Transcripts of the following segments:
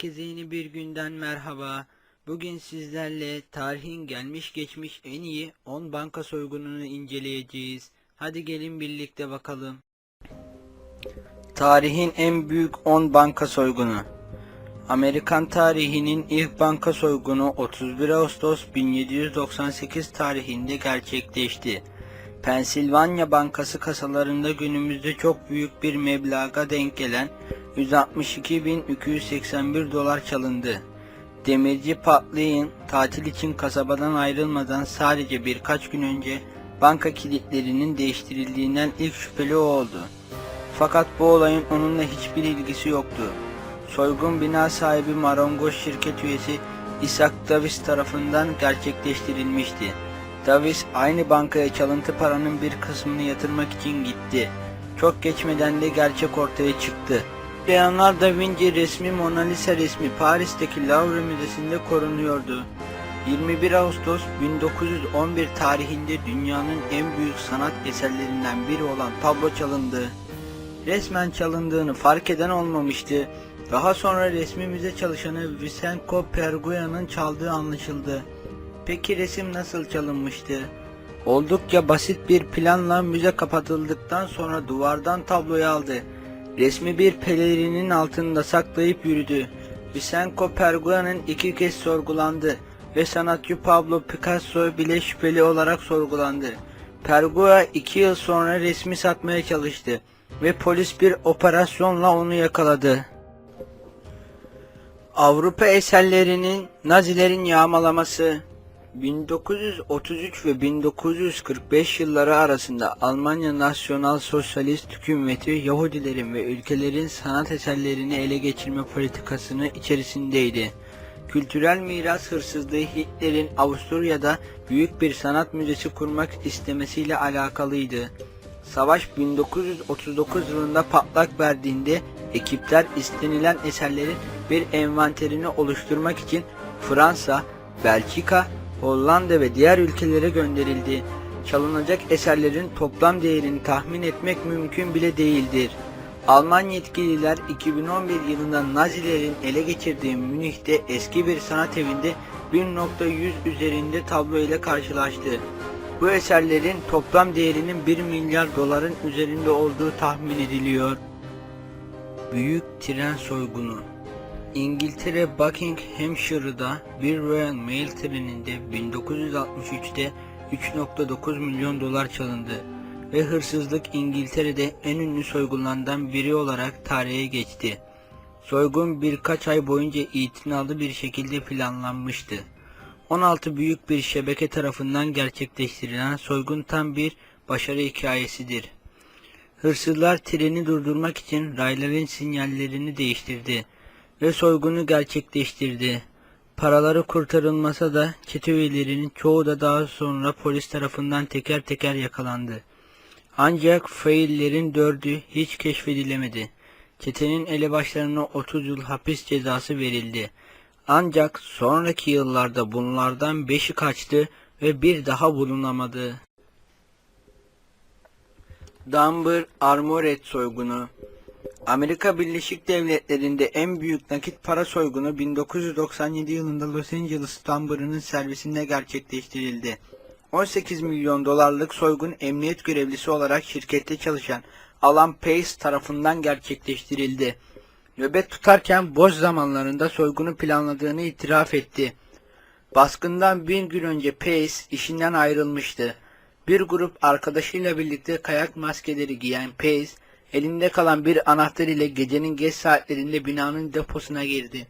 Herkese yeni bir günden merhaba. Bugün sizlerle tarihin gelmiş geçmiş en iyi 10 banka soygununu inceleyeceğiz. Hadi gelin birlikte bakalım. Tarihin en büyük 10 banka soygunu. Amerikan tarihinin ilk banka soygunu 31 Ağustos 1798 tarihinde gerçekleşti. Pensilvanya Bankası kasalarında günümüzde çok büyük bir meblağa denk gelen 162.281 dolar çalındı. Demirci Patlay'ın tatil için kasabadan ayrılmadan sadece birkaç gün önce banka kilitlerinin değiştirildiğinden ilk şüpheli o oldu. Fakat bu olayın onunla hiçbir ilgisi yoktu. Soygun bina sahibi marangoz şirket üyesi Isaac Davis tarafından gerçekleştirilmişti. Davis aynı bankaya çalıntı paranın bir kısmını yatırmak için gitti. Çok geçmeden de gerçek ortaya çıktı. Leonardo da Vinci resmi Mona Lisa resmi Paris'teki Louvre Müzesi'nde korunuyordu. 21 Ağustos 1911 tarihinde dünyanın en büyük sanat eserlerinden biri olan tablo çalındı. Resmen çalındığını fark eden olmamıştı. Daha sonra resmi müze çalışanı Vicenco Perguia'nın çaldığı anlaşıldı. Peki resim nasıl çalınmıştı? Oldukça basit bir planla müze kapatıldıktan sonra duvardan tabloyu aldı. Resmi bir pelerinin altında saklayıp yürüdü. Vicenco Perguia'nın iki kez sorgulandı ve sanatçı Pablo Picasso bile şüpheli olarak sorgulandı. Perguia iki yıl sonra resmi satmaya çalıştı ve polis bir operasyonla onu yakaladı. Avrupa eserlerinin Nazilerin yağmalaması 1933 ve 1945 yılları arasında Almanya Nasyonal Sosyalist Hükümeti Yahudilerin ve ülkelerin sanat eserlerini ele geçirme politikasını içerisindeydi. Kültürel miras hırsızlığı Hitler'in Avusturya'da büyük bir sanat müzesi kurmak istemesiyle alakalıydı. Savaş 1939 yılında patlak verdiğinde ekipler istenilen eserlerin bir envanterini oluşturmak için Fransa, Belçika, Hollanda ve diğer ülkelere gönderildi. Çalınacak eserlerin toplam değerini tahmin etmek mümkün bile değildir. Alman yetkililer 2011 yılında Nazilerin ele geçirdiği Münih'te eski bir sanat evinde 1.100 üzerinde tablo ile karşılaştı. Bu eserlerin toplam değerinin 1 milyar doların üzerinde olduğu tahmin ediliyor. Büyük tren soygunu İngiltere Buckinghamshire'da bir Royal Mail treninde 1963'te 3.9 milyon dolar çalındı ve hırsızlık İngiltere'de en ünlü soygunlardan biri olarak tarihe geçti. Soygun birkaç ay boyunca itinalı bir şekilde planlanmıştı. 16 büyük bir şebeke tarafından gerçekleştirilen soygun tam bir başarı hikayesidir. Hırsızlar treni durdurmak için rayların sinyallerini değiştirdi ve soygunu gerçekleştirdi. Paraları kurtarılmasa da çete çoğu da daha sonra polis tarafından teker teker yakalandı. Ancak faillerin dördü hiç keşfedilemedi. Çetenin elebaşlarına 30 yıl hapis cezası verildi. Ancak sonraki yıllarda bunlardan beşi kaçtı ve bir daha bulunamadı. Dunbar Armored soygunu Amerika Birleşik Devletleri'nde en büyük nakit para soygunu 1997 yılında Los Angeles Dunbar'ının servisinde gerçekleştirildi. 18 milyon dolarlık soygun emniyet görevlisi olarak şirkette çalışan Alan Pace tarafından gerçekleştirildi. Nöbet tutarken boş zamanlarında soygunu planladığını itiraf etti. Baskından bir gün önce Pace işinden ayrılmıştı. Bir grup arkadaşıyla birlikte kayak maskeleri giyen Pace, elinde kalan bir anahtar ile gecenin geç saatlerinde binanın deposuna girdi.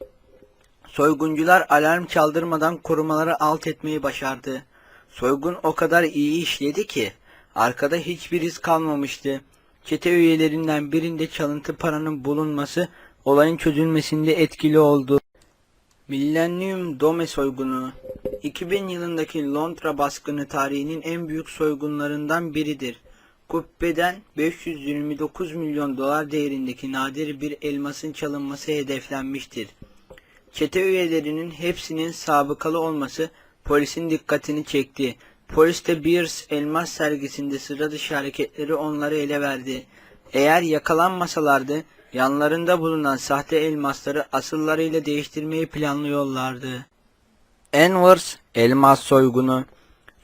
Soyguncular alarm çaldırmadan korumaları alt etmeyi başardı. Soygun o kadar iyi işledi ki arkada hiçbir iz kalmamıştı. Çete üyelerinden birinde çalıntı paranın bulunması olayın çözülmesinde etkili oldu. Millennium Dome soygunu 2000 yılındaki Londra baskını tarihinin en büyük soygunlarından biridir. Kubbeden 529 milyon dolar değerindeki nadir bir elmasın çalınması hedeflenmiştir. Çete üyelerinin hepsinin sabıkalı olması polisin dikkatini çekti. Polis de Beers elmas sergisinde sıra dışı hareketleri onları ele verdi. Eğer yakalanmasalardı yanlarında bulunan sahte elmasları asıllarıyla değiştirmeyi planlıyorlardı. Envers elmas soygunu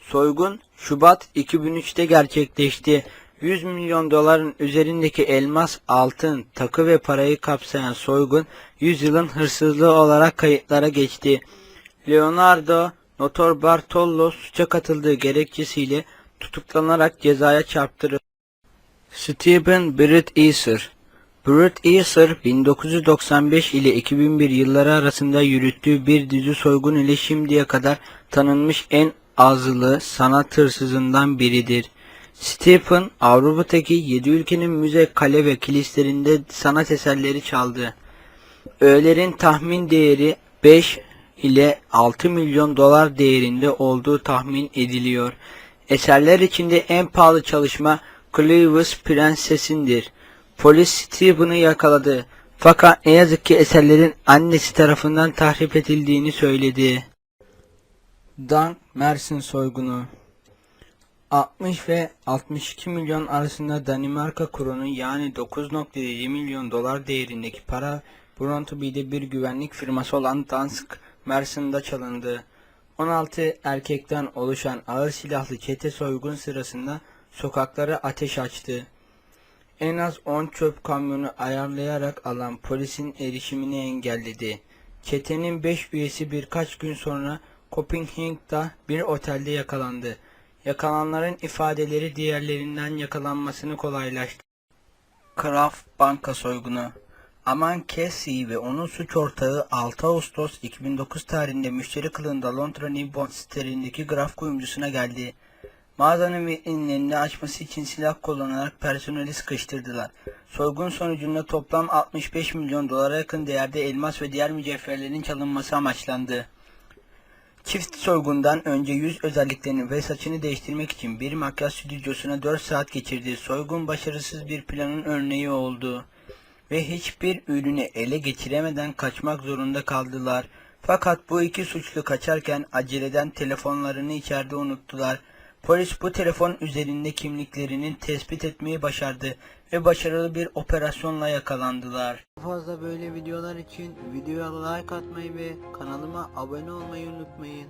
Soygun Şubat 2003'te gerçekleşti. 100 milyon doların üzerindeki elmas, altın, takı ve parayı kapsayan soygun 100 yılın hırsızlığı olarak kayıtlara geçti. Leonardo Notor Bartollo suça katıldığı gerekçesiyle tutuklanarak cezaya çarptırıldı. Stephen Brett Easer Brett Easer 1995 ile 2001 yılları arasında yürüttüğü bir dizi soygun ile şimdiye kadar tanınmış en azılı sanat hırsızından biridir. Stephen Avrupa'daki 7 ülkenin müze, kale ve kilislerinde sanat eserleri çaldı. Öğelerin tahmin değeri 5 ile 6 milyon dolar değerinde olduğu tahmin ediliyor. Eserler içinde en pahalı çalışma Cleves Prenses'indir. Polis Stephen'ı yakaladı. Fakat ne yazık ki eserlerin annesi tarafından tahrip edildiğini söyledi. Dan Mersin soygunu 60 ve 62 milyon arasında Danimarka kronu yani 9.7 milyon dolar değerindeki para Brøndby'de bir güvenlik firması olan Dansk Mersin'de çalındı. 16 erkekten oluşan ağır silahlı çete soygun sırasında sokaklara ateş açtı. En az 10 çöp kamyonu ayarlayarak alan polisin erişimini engelledi. Çetenin 5 üyesi birkaç gün sonra Copenhagen'da bir otelde yakalandı. Yakalananların ifadeleri diğerlerinden yakalanmasını kolaylaştırdı. Kraft Banka soygunu Aman Casey ve onun suç ortağı 6 Ağustos 2009 tarihinde müşteri kılığında Londra New Bond sitelerindeki graf kuyumcusuna geldi. Mağazanın vitrinlerini açması için silah kullanarak personeli sıkıştırdılar. Soygun sonucunda toplam 65 milyon dolara yakın değerde elmas ve diğer mücevherlerin çalınması amaçlandı. Çift soygundan önce yüz özelliklerini ve saçını değiştirmek için bir makyaj stüdyosuna 4 saat geçirdi. Soygun başarısız bir planın örneği oldu ve hiçbir ürünü ele geçiremeden kaçmak zorunda kaldılar. Fakat bu iki suçlu kaçarken aceleden telefonlarını içeride unuttular. Polis bu telefon üzerinde kimliklerini tespit etmeyi başardı ve başarılı bir operasyonla yakalandılar. Fazla böyle videolar için videoya like atmayı ve kanalıma abone olmayı unutmayın.